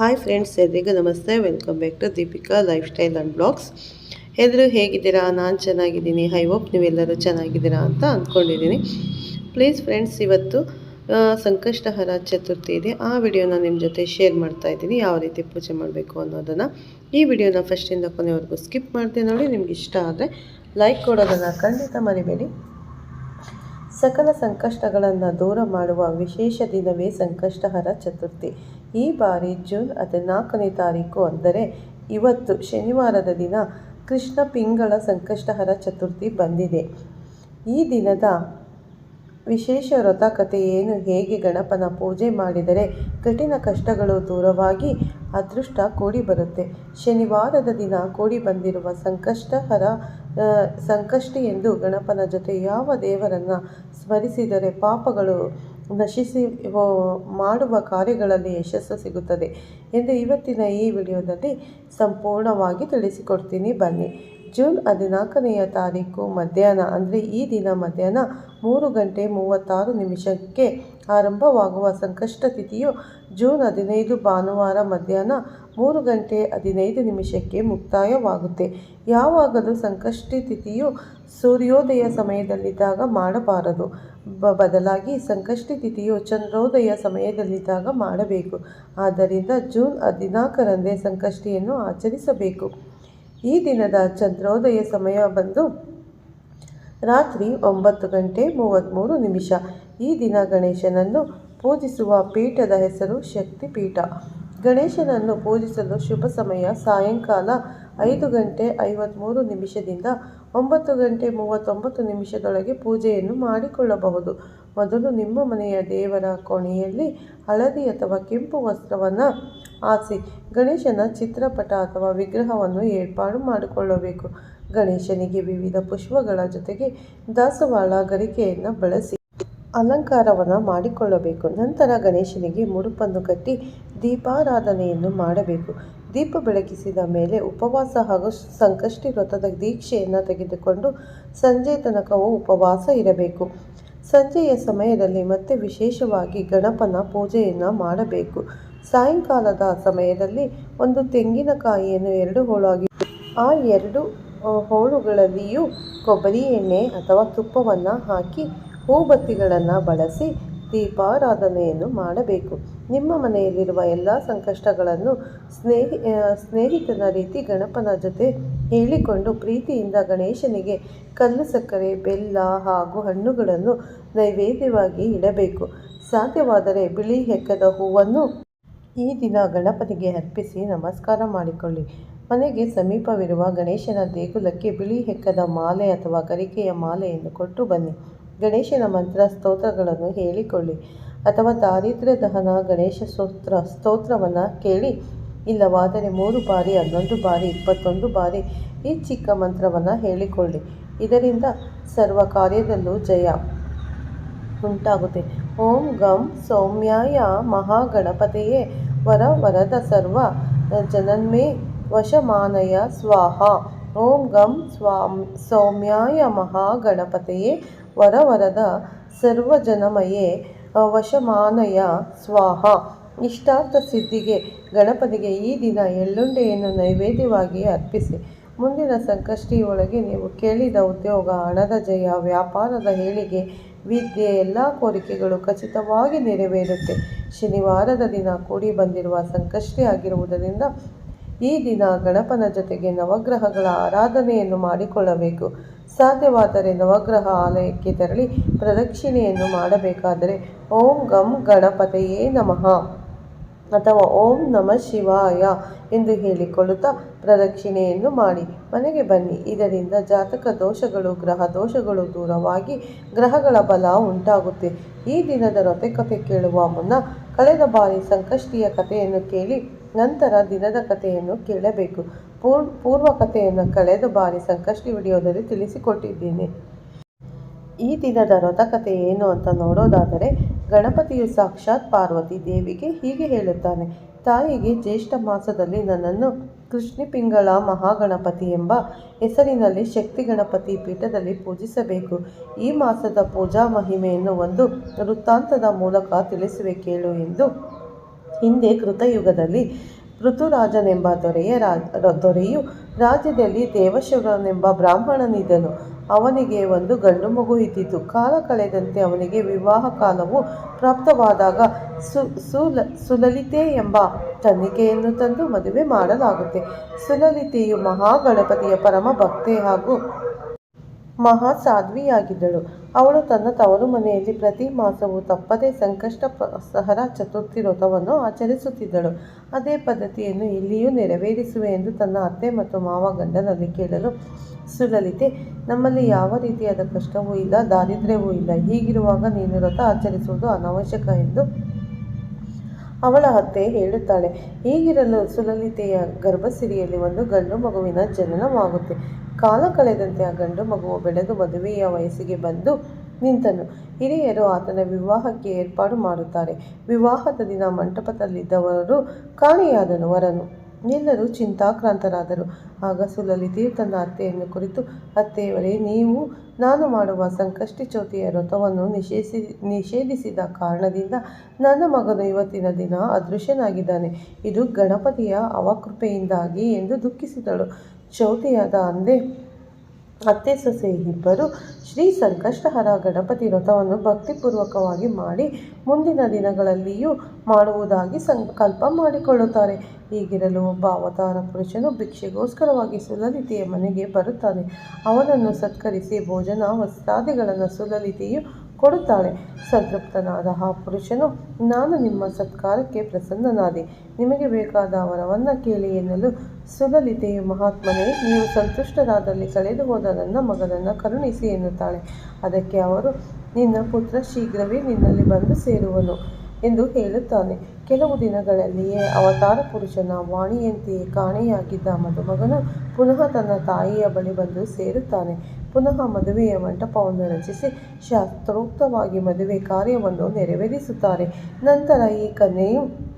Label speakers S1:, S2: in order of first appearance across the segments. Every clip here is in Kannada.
S1: ಹಾಯ್ ಫ್ರೆಂಡ್ಸ್ ಎಲ್ರಿಗೂ ನಮಸ್ತೆ. Welcome back to Deepika lifestyle and blogs ಎಲ್ಲರೂ ಹೇಗಿದ್ದೀರಾ? ನಾನು ಚೆನ್ನಾಗಿದ್ದೀನಿ. ಐ ಹೋಪ್ ನೀವೆಲ್ಲರೂ ಚೆನ್ನಾಗಿದ್ದೀರಾ ಅಂತ ಅಂದ್ಕೊಂಡಿದ್ದೀನಿ ಪ್ಲೀಸ್ ಫ್ರೆಂಡ್ಸ್ ಇವತ್ತು ಸಂಕಷ್ಟಹರ ಚತುರ್ಥಿ ಇದೆ. ಆ ವಿಡಿಯೋನ ನಿಮ್ಮ ಜೊತೆ ಶೇರ್ ಮಾಡ್ತಾ ಇದ್ದೀನಿ. ಯಾವ ರೀತಿ ಪೂಜೆ ಮಾಡಬೇಕು ಅನ್ನೋದನ್ನು ಈ ವಿಡಿಯೋನ ಫಸ್ಟಿಂದ ಕೊನೆವರೆಗೂ ಸ್ಕಿಪ್ ಮಾಡ್ತೀನಿ ನೋಡಿ. ನಿಮ್ಗೆ ಇಷ್ಟ ಆದರೆ ಲೈಕ್ ಕೊಡೋದನ್ನು ಖಂಡಿತ ಮರಿಬೇಡಿ. ಸಕಲ ಸಂಕಷ್ಟಗಳನ್ನು ದೂರ ಮಾಡುವ ವಿಶೇಷ ದಿನವೇ ಸಂಕಷ್ಟಹರ ಚತುರ್ಥಿ. ಈ ಬಾರಿ ಜೂನ್ ಹದಿನಾಲ್ಕನೇ ತಾರೀಕು ಅಂದರೆ ಇವತ್ತು ಶನಿವಾರದ ದಿನ ಕೃಷ್ಣ ಪಿಂಗಳ ಸಂಕಷ್ಟಹರ ಚತುರ್ಥಿ ಬಂದಿದೆ. ಈ ದಿನದ ವಿಶೇಷ ವ್ರತ ಕಥೆ ಏನು? ಹೇಗೆ ಗಣಪನ ಪೂಜೆ ಮಾಡಿದರೆ ಕಠಿಣ ಕಷ್ಟಗಳು ದೂರವಾಗಿ ಅದೃಷ್ಟ ಕೂಡಿ ಬರುತ್ತೆ. ಶನಿವಾರದ ದಿನ ಕೂಡಿ ಬಂದಿರುವ ಸಂಕಷ್ಟಹರ ಸಂಕಷ್ಟಿ ಎಂದು ಗಣಪನ ಜೊತೆ ಯಾವ ದೇವರನ್ನು ಸ್ಮರಿಸಿದರೆ ಪಾಪಗಳು ನಶಿಸಿ ಮಾಡುವ ಕಾರ್ಯಗಳಲ್ಲಿ ಯಶಸ್ಸು ಸಿಗುತ್ತದೆ ಎಂದು ಇವತ್ತಿನ ಈ ವಿಡಿಯೋದಲ್ಲಿ ಸಂಪೂರ್ಣವಾಗಿ ತಿಳಿಸಿಕೊಡ್ತೀನಿ. ಬನ್ನಿ. ಜೂನ್ ಹದಿನಾಲ್ಕನೆಯ ತಾರೀಕು ಮಧ್ಯಾಹ್ನ, ಅಂದರೆ ಈ ದಿನ ಮಧ್ಯಾಹ್ನ ಮೂರು ಗಂಟೆ ಮೂವತ್ತಾರು ನಿಮಿಷಕ್ಕೆ ಆರಂಭವಾಗುವ ಸಂಕಷ್ಟ ತಿಥಿಯು ಜೂನ್ ಹದಿನೈದು ಭಾನುವಾರ ಮಧ್ಯಾಹ್ನ ಮೂರು ಗಂಟೆ ಹದಿನೈದು ನಿಮಿಷಕ್ಕೆ ಮುಕ್ತಾಯವಾಗುತ್ತೆ. ಯಾವಾಗಲೂ ಸಂಕಷ್ಟಿ ತಿಥಿಯು ಸೂರ್ಯೋದಯ ಸಮಯದಲ್ಲಿದ್ದಾಗ ಮಾಡಬಾರದು. ಬದಲಾಗಿ ಸಂಕಷ್ಟಿ ತಿಥಿಯು ಚಂದ್ರೋದಯ ಸಮಯದಲ್ಲಿದ್ದಾಗ ಮಾಡಬೇಕು. ಆದ್ದರಿಂದ ಜೂನ್ ಹದಿನಾಲ್ಕರಂದೇ ಸಂಕಷ್ಟಿಯನ್ನು ಆಚರಿಸಬೇಕು. ಈ ದಿನದ ಚಂದ್ರೋದಯ ಸಮಯ ಬಂದು ರಾತ್ರಿ ಒಂಬತ್ತು ಗಂಟೆ ಮೂವತ್ತ್ಮೂರು ನಿಮಿಷ. ಈ ದಿನ ಗಣೇಶನನ್ನು ಪೂಜಿಸುವ ಪೀಠದ ಹೆಸರು ಶಕ್ತಿ ಪೀಠ ಗಣೇಶನನ್ನು ಪೂಜಿಸಲು ಶುಭ ಸಮಯ ಸಾಯಂಕಾಲ ಐದು ಗಂಟೆ ಐವತ್ತ್ಮೂರು ನಿಮಿಷದಿಂದ ಒಂಬತ್ತು ಗಂಟೆ ಮೂವತ್ತೊಂಬತ್ತು ನಿಮಿಷದೊಳಗೆ ಪೂಜೆಯನ್ನು ಮಾಡಿಕೊಳ್ಳಬಹುದು. ಮೊದಲು ನಿಮ್ಮ ಮನೆಯ ದೇವರ ಕೋಣೆಯಲ್ಲಿ ಹಳದಿ ಅಥವಾ ಕೆಂಪು ವಸ್ತ್ರವನ್ನು ಹಾಸಿ, ಗಣೇಶನ ಚಿತ್ರಪಟ ಅಥವಾ ವಿಗ್ರಹವನ್ನು ಏರ್ಪಾಡು ಮಾಡಿಕೊಳ್ಳಬೇಕು. ಗಣೇಶನಿಗೆ ವಿವಿಧ ಪುಷ್ಪಗಳ ಜೊತೆಗೆ ದಾಸವಾಳ ಗರಿಕೆಯನ್ನು ಬಳಸಿ. ಅಲಂಕಾರವನ್ನು ಮಾಡಿಕೊಳ್ಳಬೇಕು. ನಂತರ ಗಣೇಶನಿಗೆ ಮುಡುಪನ್ನು ಕಟ್ಟಿ ದೀಪಾರಾಧನೆಯನ್ನು ಮಾಡಬೇಕು. ದೀಪ ಬೆಳಗಿಸಿದ ಮೇಲೆ ಉಪವಾಸ ಹಾಗೂ ಸಂಕಷ್ಟಿ ವ್ರತದ ದೀಕ್ಷೆಯನ್ನು ತೆಗೆದುಕೊಂಡು ಸಂಜೆ ತನಕವೂ ಉಪವಾಸ ಇರಬೇಕು. ಸಂಜೆಯ ಸಮಯದಲ್ಲಿ ಮತ್ತೆ ವಿಶೇಷವಾಗಿ ಗಣಪನ ಪೂಜೆಯನ್ನು ಮಾಡಬೇಕು. ಸಾಯಂಕಾಲದ ಸಮಯದಲ್ಲಿ ಒಂದು ತೆಂಗಿನಕಾಯಿಯನ್ನು ಎರಡು ಹೋಳಾಗಿ, ಆ ಎರಡು ಹೋಳುಗಳಲ್ಲಿಯೂ ಕೊಬ್ಬರಿ ಎಣ್ಣೆ ಅಥವಾ ತುಪ್ಪವನ್ನು ಹಾಕಿ ಹೂಬತ್ತಿಗಳನ್ನು ಬಳಸಿ ದೀಪಾರಾಧನೆಯನ್ನು ಮಾಡಬೇಕು. ನಿಮ್ಮ ಮನೆಯಲ್ಲಿರುವ ಎಲ್ಲ ಸಂಕಷ್ಟಗಳನ್ನು ಸ್ನೇಹಿ ಸ್ನೇಹಿತನ ರೀತಿ ಗಣಪನ ಜೊತೆ ಹೇಳಿಕೊಂಡು ಪ್ರೀತಿಯಿಂದ ಗಣೇಶನಿಗೆ ಕಲ್ಲು ಸಕ್ಕರೆ, ಬೆಲ್ಲ ಹಾಗೂ ಹಣ್ಣುಗಳನ್ನು ನೈವೇದ್ಯವಾಗಿ ಇಡಬೇಕು. ಸಾಧ್ಯವಾದರೆ ಬಿಳಿ ಹೆಕ್ಕದ ಹೂವನ್ನು ಈ ದಿನ ಗಣಪನಿಗೆ ಅರ್ಪಿಸಿ ನಮಸ್ಕಾರ ಮಾಡಿಕೊಳ್ಳಿ. ಮನೆಗೆ ಸಮೀಪವಿರುವ ಗಣೇಶನ ದೇಗುಲಕ್ಕೆ ಬಿಳಿ ಹೆಕ್ಕದ ಮಾಲೆ ಅಥವಾ ಕರಿಕೆಯ ಮಾಲೆಯನ್ನು ಕೊಟ್ಟು ಬನ್ನಿ. ಗಣೇಶನ ಮಂತ್ರ, ಸ್ತೋತ್ರಗಳನ್ನು ಹೇಳಿಕೊಳ್ಳಿ. ಅಥವಾ ದಾರಿದ್ರ್ಯ ದಹನ, ಗಣೇಶ ಸ್ತೋತ್ರ, ಸ್ತೋತ್ರವನ್ನು ಕೇಳಿ. ಇಲ್ಲವಾದರೆ ಮೂರು ಬಾರಿ, ಹನ್ನೊಂದು ಬಾರಿ, ಇಪ್ಪತ್ತೊಂದು ಬಾರಿ ಈ ಚಿಕ್ಕ ಮಂತ್ರವನ್ನು ಹೇಳಿಕೊಳ್ಳಿ. ಇದರಿಂದ ಸರ್ವ ಕಾರ್ಯದಲ್ಲೂ ಜಯ ಉಂಟಾಗುತ್ತೆ. ಓಂ ಗಂ ಸೌಮ್ಯಾಯ ಮಹಾಗಣಪತಿಯೇ. ವರ ವರದ ಸರ್ವ ಜನನ್ಮೇ ವಶಮಾನಯ ಸ್ವಾಹ. ಓಂ ಗಂ ಸ್ವಾಂ ಸೌಮ್ಯಾಯ ಮಹಾಗಣಪತಿಯೇ. ವರ ವರದ ಸರ್ವಜನಮಯೇ ವಶಮಾನಯ ಸ್ವಾಹ. ಇಷ್ಟಾರ್ಥ ಸಿದ್ಧಿಗೆ ಗಣಪತಿಗೆ ಈ ದಿನ ಎಳ್ಳುಂಡೆಯನ್ನು ನೈವೇದ್ಯವಾಗಿ ಅರ್ಪಿಸಿ. ಮುಂದಿನ ಸಂಕಷ್ಟಿಯೊಳಗೆ ನೀವು ಕೇಳಿದ ಉದ್ಯೋಗ, ಹಣದ ಜಯ, ವ್ಯಾಪಾರದ ಏಳಿಗೆ ವಿದ್ಯೆ, ಎಲ್ಲ ಕೋರಿಕೆಗಳು ಖಚಿತವಾಗಿ ನೆರವೇರುತ್ತೆ. ಶನಿವಾರದ ದಿನ ಕೂಡಿ ಬಂದಿರುವ ಸಂಕಷ್ಟಿ ಆಗಿರುವುದರಿಂದ ಈ ದಿನ ಗಣಪನ ಜೊತೆಗೆ ನವಗ್ರಹಗಳ ಆರಾಧನೆಯನ್ನು ಮಾಡಿಕೊಳ್ಳಬೇಕು. ಸಾಧ್ಯವಾದರೆ ನವಗ್ರಹ ಆಲಯಕ್ಕೆ ತೆರಳಿ ಪ್ರದಕ್ಷಿಣೆಯನ್ನು ಮಾಡಬೇಕಾದರೆ ಓಂ ಗಂ ಗಣಪತೆಯೇ ನಮಃ ಅಥವಾ ಓಂ ನಮ ಶಿವಾಯ ಎಂದು ಹೇಳಿಕೊಳ್ಳುತ್ತಾ ಪ್ರದಕ್ಷಿಣೆಯನ್ನು ಮಾಡಿ. ಮನೆಗೆ ಬನ್ನಿ. ಇದರಿಂದ ಜಾತಕ ದೋಷಗಳು, ಗ್ರಹ ದೋಷಗಳು ದೂರವಾಗಿ ಗ್ರಹಗಳ ಬಲ ಉಂಟಾಗುತ್ತೆ. ಈ ದಿನದ ರಥಕಥೆ ಕೇಳುವ ಮುನ್ನ ಕಳೆದ ಬಾರಿ ಸಂಕಷ್ಟಿಯ ಕಥೆಯನ್ನು ಕೇಳಿ ನಂತರ ದಿನದ ಕಥೆಯನ್ನು ಕೇಳಬೇಕು. ಪೂರ್ ಪೂರ್ವ ಕಥೆಯನ್ನು ಕಳೆದ ಬಾರಿ ಸಂಕಷ್ಟಿ ವಿಡಿಯೋದಲ್ಲಿ ತಿಳಿಸಿಕೊಟ್ಟಿದ್ದೇನೆ. ಈ ದಿನದ ವ್ರತಕಥೆ ಏನು ಅಂತ ನೋಡೋದಾದರೆ, ಗಣಪತಿಯು ಸಾಕ್ಷಾತ್ ಪಾರ್ವತಿ ದೇವಿಗೆ ಹೀಗೆ ಹೇಳುತ್ತಾನೆ, ತಾಯಿಗೆ ಜ್ಯೇಷ್ಠ ಮಾಸದಲ್ಲಿ ನನ್ನನ್ನು ಕೃಷ್ಣಪಿಂಗಳ ಮಹಾಗಣಪತಿ ಎಂಬ ಹೆಸರಿನಲ್ಲಿ ಶಕ್ತಿ ಗಣಪತಿ ಪೀಠದಲ್ಲಿ ಪೂಜಿಸಬೇಕು. ಈ ಮಾಸದ ಪೂಜಾ ಮಹಿಮೆಯನ್ನು ಒಂದು ವೃತ್ತಾಂತದ ಮೂಲಕ ತಿಳಿಸುವೆ ಕೇಳು ಎಂದು ಹಿಂದೆ ಕೃತಯುಗದಲ್ಲಿ ಋತುರಾಜನೆಂಬ ದೊರೆಯ ರಾ ದೊರೆಯು ರಾಜ್ಯದಲ್ಲಿ ದೇವಶಿವನೆಂಬ ಬ್ರಾಹ್ಮಣನಿದ್ದನು. ಅವನಿಗೆ ಒಂದು ಗಂಡು ಮಗು ಇದ್ದಿತು. ಕಾಲ ಕಳೆದಂತೆ ಅವನಿಗೆ ವಿವಾಹ ಕಾಲವು ಪ್ರಾಪ್ತವಾದಾಗ ಸು, ಸುಲ, ಸುಲಲಿತೆ ಎಂಬ ಕನ್ನಿಕೆಯನ್ನು ತಂದು ಮದುವೆ ಮಾಡಲಾಗುತ್ತೆ. ಸುಲಲಿತೆಯು ಮಹಾಗಣಪತಿಯ ಪರಮ ಭಕ್ತೆ ಹಾಗೂ ಮಹಾ ಸಾಧ್ವಿಯಾಗಿದ್ದಳು ಅವಳು ತನ್ನ ತವರು ಮನೆಯಲ್ಲಿ ಪ್ರತಿ ಮಾಸವೂ ತಪ್ಪದೆ ಸಂಕಷ್ಟ ಸಹರ ಚತುರ್ಥಿ ವ್ರತವನ್ನು ಆಚರಿಸುತ್ತಿದ್ದಳು. ಅದೇ ಪದ್ಧತಿಯನ್ನು ಇಲ್ಲಿಯೂ ನೆರವೇರಿಸುವೆ ಎಂದು ತನ್ನ ಅತ್ತೆ ಮತ್ತು ಮಾವ ಗಂಡನಲ್ಲಿ ಕೇಳಲು ಸುಲಲಿತೆ ನಮ್ಮಲ್ಲಿ ಯಾವ ರೀತಿಯಾದ ಕಷ್ಟವೂ ಇಲ್ಲ, ದಾರಿದ್ರ್ಯವೂ ಇಲ್ಲ. ಹೀಗಿರುವಾಗ ನೀನು ವ್ರತ ಆಚರಿಸುವುದು ಅನವಶ್ಯಕ ಎಂದು ಅವಳ ಅತ್ತೆ ಹೇಳುತ್ತಾಳೆ. ಹೀಗಿರಲು ಸುಲಲಿತೆಯ ಗರ್ಭಸಿರಿಯಲ್ಲಿ ಒಂದು ಗಂಡು ಮಗುವಿನ ಜನನವಾಗುತ್ತೆ. ಕಾಲ ಕಳೆದಂತೆ ಆ ಗಂಡು ಮಗುವು ಬೆಳೆದು ಮದುವೆಯ ವಯಸ್ಸಿಗೆ ಬಂದು ನಿಂತನು. ಹಿರಿಯರು ಆತನ ವಿವಾಹಕ್ಕೆ ಏರ್ಪಾಡು ಮಾಡುತ್ತಾರೆ. ವಿವಾಹದ ದಿನ ಮಂಟಪದಲ್ಲಿದ್ದವರು ಕಾಣೆಯಾದನು, ವರನು. ಎಲ್ಲರೂ ಚಿಂತಾಕ್ರಾಂತರಾದರು. ಆಗ ಸುಲಲಿತೆಯು ತನ್ನ ಅತ್ತೆಯನ್ನು ಕುರಿತು, ಅತ್ತೆಯವರೇ, ನೀವು, ನಾನು ಮಾಡುವ ಸಂಕಷ್ಟಿ ಚೌತಿಯ ವ್ರತವನ್ನು ನಿಷೇಧಿ ನಿಷೇಧಿಸಿದ ಕಾರಣದಿಂದ ನನ್ನ ಮಗನು ಇವತ್ತಿನ ದಿನ ಅದೃಶ್ಯನಾಗಿದ್ದಾನೆ. ಇದು ಗಣಪತಿಯ ಅವಕೃಪೆಯಿಂದಾಗಿ ಎಂದು ದುಃಖಿಸಿದಳು. ಚೌತಿಯಾದ ಅಂದೇ ಅತ್ತೆ ಸೊಸೆ ಇಬ್ಬರು ಶ್ರೀ ಸಂಕಷ್ಟಹರ ಗಣಪತಿ ವ್ರತವನ್ನು ಭಕ್ತಿಪೂರ್ವಕವಾಗಿ ಮಾಡಿ ಮುಂದಿನ ದಿನಗಳಲ್ಲಿಯೂ ಮಾಡುವುದಾಗಿ ಸಂಕಲ್ಪ ಮಾಡಿಕೊಳ್ಳುತ್ತಾರೆ. ಹೀಗಿರಲು ಒಬ್ಬ ಅವತಾರ ಪುರುಷನು ಭಿಕ್ಷೆಗೋಸ್ಕರವಾಗಿ ಸುಲಲಿತೆಯ ಮನೆಗೆ ಬರುತ್ತಾನೆ. ಅವನನ್ನು ಸತ್ಕರಿಸಿ ಭೋಜನ ವಸ್ತ್ರಾದಿಗಳನ್ನು ಸುಲಲಿತೆಯು ಕೊಡುತ್ತಾಳೆ. ಸಂತೃಪ್ತನಾದ ಆ ಪುರುಷನು, ನಾನು ನಿಮ್ಮ ಸತ್ಕಾರಕ್ಕೆ ಪ್ರಸನ್ನನಾದೆ. ನಿಮಗೆ ಬೇಕಾದ ವರವನ್ನು ಕೇಳಿ ಎನ್ನಲು ಸುಲಲಿತೆಯು ಮಹಾತ್ಮನೇ, ನೀವು ಸಂತುಷ್ಟರಾದಲ್ಲಿ ಕಳೆದು ಹೋದ ನನ್ನ ಮಗನನ್ನು ಕರುಣಿಸಿ ಎನ್ನುತ್ತಾಳೆ. ಅದಕ್ಕೆ ಅವರು, ನಿನ್ನ ಪುತ್ರ ಶೀಘ್ರವೇ ನಿನ್ನಲ್ಲಿ ಬಂದು ಸೇರುವನು ಎಂದು ಹೇಳುತ್ತಾನೆ. ಕೆಲವು ದಿನಗಳಲ್ಲಿಯೇ ಅವತಾರ ಪುರುಷನ ವಾಣಿಯಂತೆಯೇ ಕಾಣೆಯಾಗಿದ್ದ ಮದುಮಗನು ಪುನಃ ತನ್ನ ತಾಯಿಯ ಬಳಿ ಬಂದು ಸೇರುತ್ತಾನೆ. ಪುನಃ ಮದುವೆಯ ಮಂಟಪವನ್ನು ರಚಿಸಿ ಶಾಸ್ತ್ರೋಕ್ತವಾಗಿ ಮದುವೆ ಕಾರ್ಯವನ್ನು ನೆರವೇರಿಸುತ್ತಾರೆ. ನಂತರ ಈ ಕನ್ಯೆಯು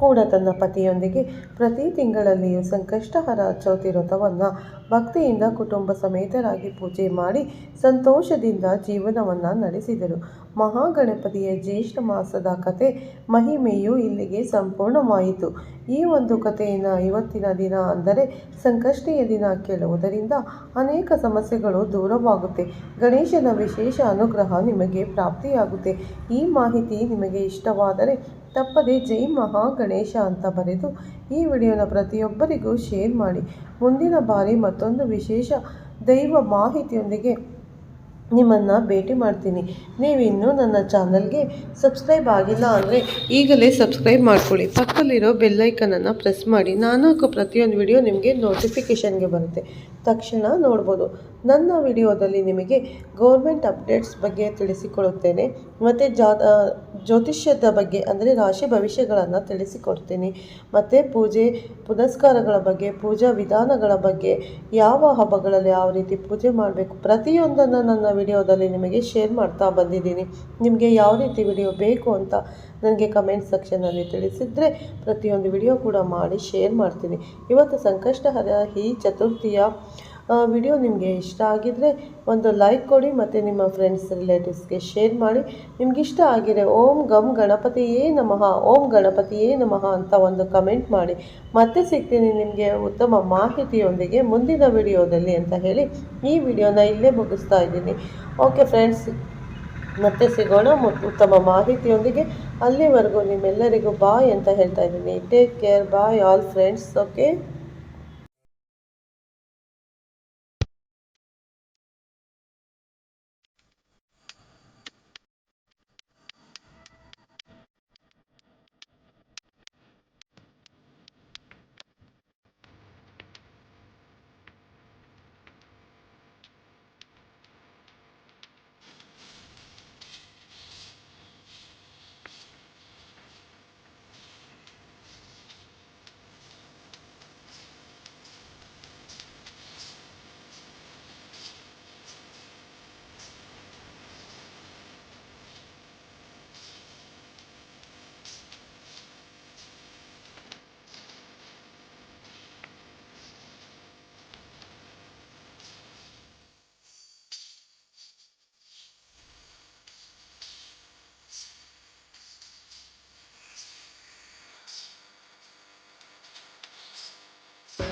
S1: ಕೂಡ ತನ್ನ ಪತಿಯೊಂದಿಗೆ ಪ್ರತಿ ತಿಂಗಳಲ್ಲಿಯೂ ಸಂಕಷ್ಟಹರ ಚೌತಿ ವ್ರತವನ್ನು ಭಕ್ತಿಯಿಂದ ಕುಟುಂಬ ಸಮೇತರಾಗಿ ಪೂಜೆ ಮಾಡಿ ಸಂತೋಷದಿಂದ ಜೀವನವನ್ನು ನಡೆಸಿದರು. ಮಹಾಗಣಪತಿಯ ಜ್ಯೇಷ್ಠ ಮಾಸದ ಕತೆ ಮಹಿಮೆಯು ಇಲ್ಲಿಗೆ ಸಂಪೂರ್ಣವಾಯಿತು. ಈ ಒಂದು ಕಥೆಯನ್ನು ಇವತ್ತಿನ ದಿನ ಅಂದರೆ ಸಂಕಷ್ಟಿಯ ದಿನ ಕೇಳುವುದರಿಂದ ಅನೇಕ ಸಮಸ್ಯೆಗಳು ದೂರವಾಗುತ್ತೆ. ಗಣೇಶನ ವಿಶೇಷ ಅನುಗ್ರಹ ನಿಮಗೆ ಪ್ರಾಪ್ತಿಯಾಗುತ್ತೆ. ಈ ಮಾಹಿತಿ ನಿಮಗೆ ಇಷ್ಟವಾದರೆ ತಪ್ಪದೆ ಜೈ ಮಹಾ ಗಣೇಶ ಅಂತ ಬರೆದು ಈ ವಿಡಿಯೋನ ಪ್ರತಿಯೊಬ್ಬರಿಗೂ ಶೇರ್ ಮಾಡಿ. ಮುಂದಿನ ಬಾರಿ ಮತ್ತೊಂದು ವಿಶೇಷ ದೈವ ಮಾಹಿತಿಯೊಂದಿಗೆ ನಿಮ್ಮನ್ನು ಭೇಟಿ ಮಾಡ್ತೀನಿ. ನೀವಿನ್ನೂ ನನ್ನ ಚಾನಲ್ಗೆ ಸಬ್ಸ್ಕ್ರೈಬ್ ಆಗಿಲ್ಲ ಅಂದರೆ ಈಗಲೇ ಸಬ್ಸ್ಕ್ರೈಬ್ ಮಾಡ್ಕೊಳ್ಳಿ. ಪಕ್ಕದಲ್ಲಿರೋ ಬೆಲ್ಲೈಕನನ್ನು ಪ್ರೆಸ್ ಮಾಡಿ. ನಾನು ಪ್ರತಿಯೊಂದು ವಿಡಿಯೋ ನಿಮಗೆ ನೋಟಿಫಿಕೇಷನ್ಗೆ ಬರುತ್ತೆ. ತಕ್ಷಣ ನೋಡ್ಬೋದು. ನನ್ನ ವಿಡಿಯೋದಲ್ಲಿ ನಿಮಗೆ ಗೌರ್ಮೆಂಟ್ ಅಪ್ಡೇಟ್ಸ್ ಬಗ್ಗೆ ತಿಳಿಸಿಕೊಡುತ್ತೇನೆ. ಮತ್ತು ಜಾ ಜ್ಯೋತಿಷ್ಯದ ಬಗ್ಗೆ, ಅಂದರೆ ರಾಶಿ ಭವಿಷ್ಯಗಳನ್ನು ತಿಳಿಸಿಕೊಡ್ತೀನಿ. ಮತ್ತು ಪೂಜೆ, ಪುನಸ್ಕಾರಗಳ ಬಗ್ಗೆ, ಪೂಜಾ ವಿಧಾನಗಳ ಬಗ್ಗೆ, ಯಾವ ಹಬ್ಬಗಳಲ್ಲಿ ಯಾವ ರೀತಿ ಪೂಜೆ ಮಾಡಬೇಕು, ಪ್ರತಿಯೊಂದನ್ನು ನನ್ನ ವಿಡಿಯೋದಲ್ಲಿ ನಿಮಗೆ ಶೇರ್ ಮಾಡ್ತಾ ಬಂದಿದ್ದೀನಿ. ನಿಮಗೆ ಯಾವ ರೀತಿ ವಿಡಿಯೋ ಬೇಕು ಅಂತ ನನಗೆ ಕಮೆಂಟ್ ಸೆಕ್ಷನಲ್ಲಿ ತಿಳಿಸಿದರೆ ಪ್ರತಿಯೊಂದು ವಿಡಿಯೋ ಕೂಡ ಮಾಡಿ ಶೇರ್ ಮಾಡ್ತೀನಿ. ಇವತ್ತು ಸಂಕಷ್ಟಹರ ಈ ಚತುರ್ಥಿಯ ವಿಡಿಯೋ ನಿಮಗೆ ಇಷ್ಟ ಆಗಿದ್ದರೆ ಒಂದು ಲೈಕ್ ಕೊಡಿ ಮತ್ತು ನಿಮ್ಮ ಫ್ರೆಂಡ್ಸ್ ರಿಲೇಟಿವ್ಸ್ಗೆ ಶೇರ್ ಮಾಡಿ. ನಿಮ್ಗೆ ಇಷ್ಟ ಆಗಿದೆ ಓಂ ಗಮ್ ಗಣಪತಿಯೇ ನಮಃ, ಓಂ ಗಣಪತಿಯೇ ನಮಃ ಅಂತ ಒಂದು ಕಮೆಂಟ್ ಮಾಡಿ. ಮತ್ತೆ ಸಿಗ್ತೀನಿ ನಿಮಗೆ ಉತ್ತಮ ಮಾಹಿತಿಯೊಂದಿಗೆ ಮುಂದಿನ ವಿಡಿಯೋದಲ್ಲಿ ಅಂತ ಹೇಳಿ ಈ ವಿಡಿಯೋನ ಇಲ್ಲೇ ಮುಗಿಸ್ತಾ ಇದ್ದೀನಿ. ಓಕೆ ಫ್ರೆಂಡ್ಸ್ ಮತ್ತೆ ಸಿಗೋಣ. ಉತ್ತಮ ಮಾಹಿತಿಯೊಂದಿಗೆ ಅಲ್ಲಿವರೆಗೂ ನಿಮ್ಮೆಲ್ಲರಿಗೂ ಬಾಯ್ ಅಂತ ಹೇಳ್ತಾ ಇದ್ದೀನಿ. Take care bye all friends okay